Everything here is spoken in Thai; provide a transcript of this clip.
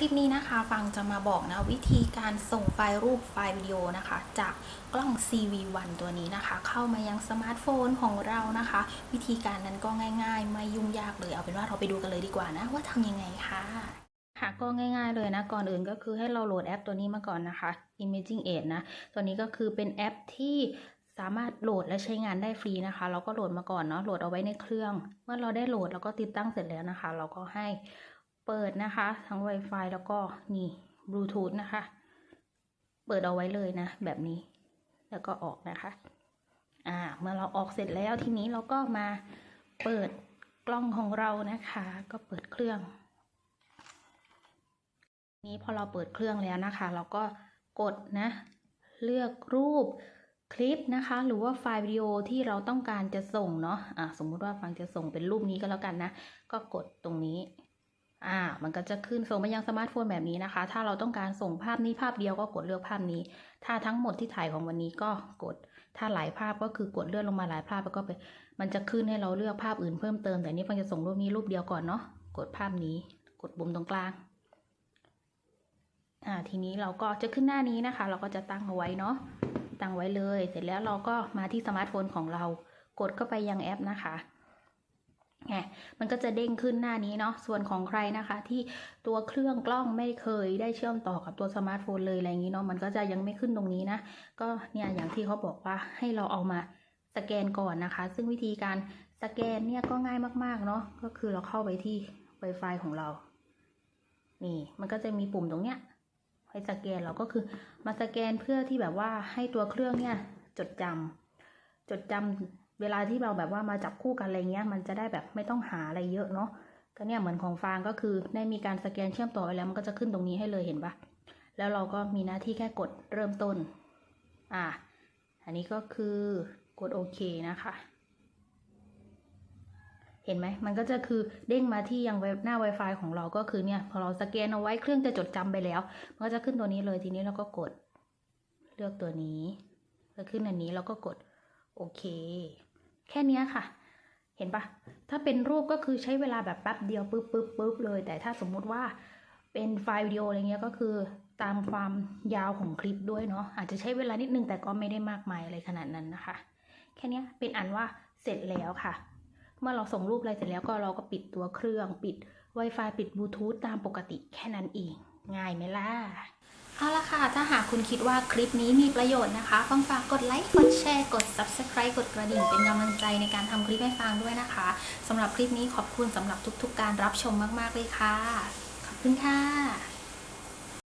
คลิปนี้นะคะ ฟังจะมาบอกนะวิธีการส่งไฟล์รูปไฟล์วิดีโอนะคะ จากกล้อง CV1 ตัวนี้นะคะ เข้ามายังสมาร์ทโฟนของเรานะคะ วิธีการนั้นก็ง่ายๆ ไม่ยุ่งยากเลย เอาเป็นว่าเราไปดูกันเลยดีกว่านะ ว่าทำยังไงค่ะค่ะก็ง่ายๆเลยนะ ก่อนอื่นก็คือให้เราโหลดแอปตัวนี้มาก่อนนะคะ Imaging Aid นะ ตัวนี้ก็คือเป็นแอปที่สามารถโหลดและใช้งานได้ฟรีนะคะ เราก็โหลดมาก่อนเนาะโหลดเอาไว้ในเครื่อง เมื่อเราได้โหลดแล้วก็ติดตั้งเสร็จแล้วนะคะ เราก็ให้ เปิดนะคะ ทั้ง Wi-Fi แล้วก็นี่บลูทูธนะคะ เปิดเอาไว้เลยนะ แบบนี้ แล้วก็ออกนะคะ อ่า เมื่อเราออกเสร็จแล้วทีนี้เราก็มาเปิดกล้องของเรานะคะ ก็เปิดเครื่อง นี้พอเราเปิดเครื่องแล้วนะคะ เราก็กดนะ เลือกรูปคลิปนะคะ หรือว่าไฟล์วิดีโอที่เราต้องการจะส่งเนาะะสมมุติว่าฟังจะส่งเป็นรูปนี้ก็แล้วกันนะ ก็กดตรงนี้ อ่า มันก็จะขึ้นส่งไปยังสมาร์ทโฟนแบบนี้นะคะ ถ้าเราต้องการส่งภาพนี้ภาพเดียวก็กดเลือกภาพนี้ ถ้าทั้งหมดที่ถ่ายของวันนี้ก็กด ถ้าหลายภาพก็คือกดเลื่อนลงมาหลายภาพแล้วก็ไป มันจะขึ้นให้เราเลือกภาพอื่นเพิ่มเติม แต่นี่ฟังจะส่งรูปนี้รูปเดียวก่อนเนาะ กดภาพนี้ กดปุ่มตรงกลาง อ่า ทีนี้เราก็จะขึ้นหน้านี้นะคะ เราก็จะตั้งเอาไว้เนาะ ตั้งไว้เลย เสร็จแล้วเราก็มาที่สมาร์ทโฟนของเรา กดเข้าไปยังแอปนะคะ มันก็จะเด้งขึ้นหน้านี้เนาะส่วนของใครนะคะ ที่ตัวเครื่องกล้องไม่เคยได้เชื่อมต่อกับตัวสมาร์ทโฟนเลยอะไรอย่างนี้เนาะมันก็จะยังไม่ขึ้นตรงนี้นะ ก็เนี่ยอย่างที่เขาบอกว่าให้เราเอามาสแกนก่อนนะคะ ซึ่งวิธีการสแกนเนี่ยก็ง่ายมากๆเนาะก็คือเราเข้าไปที่ Wi-Fi ของเรา นี่ มันก็จะมีปุ่มตรงเนี้ยให้สแกนเราก็คือมาสแกนเพื่อที่แบบว่าให้ตัวเครื่องเนี่ยจดจำจดจำ เวลาที่เราแบบว่ามาจับคู่กันอะไรเงี้ย มันจะได้แบบไม่ต้องหาอะไรเยอะเนาะก็เนี่ยเหมือนของฟางก็คือได้มีการสแกนเชื่อมต่อไปแล้วมันก็จะขึ้นตรงนี้ให้เลยเห็นปะแล้วเราก็มีหน้าที่แค่กดเริ่มต้น อ่า อันนี้ก็คือกดโอเคนะคะ เห็นไหมมันก็จะคือเด้งมาที่ยังเว็บหน้า Wi-Fi ของเราก็คือเนี่ยพอเราสแกนเอาไว้เครื่องจะจดจำไปแล้ว มันก็จะขึ้นตัวนี้เลยทีนี้เราก็กด เลือกตัวนี้แล้วขึ้นอันนี้เราก็กดโอเค แค่นี้ค่ะ เห็นปะถ้าเป็นรูปก็คือใช้เวลาแบบแป๊บเดียวปุ๊บปุ๊บปุ๊บเลย แต่ถ้าสมมุติว่าเป็นไฟล์วิดีโออะไรเงี้ยก็คือตามความยาวของคลิปด้วยเนาะอาจจะใช้เวลานิดนึงแต่ก็ไม่ได้มากมายอะไรขนาดนั้นนะคะ แค่นี้เป็นอันว่าเสร็จแล้วค่ะ เมื่อเราส่งรูปอะไรเสร็จแล้วก็เราก็ปิดตัวเครื่องปิด Wi-Fi ปิดบลูทูธตามปกติแค่นั้นเอง ง่ายไหมล่ะ เอาละค่ะ ถ้าหากคุณคิดว่าคลิปนี้มีประโยชน์นะคะฟังฝากกดไลค์ กดแชร์ กด Subscribe กดกระดิ่งเป็นกำลังใจในการทำคลิปให้ฟังด้วยนะคะสำหรับคลิปนี้ขอบคุณสำหรับทุกๆการรับชมมากๆเลยค่ะ ขอบคุณค่ะ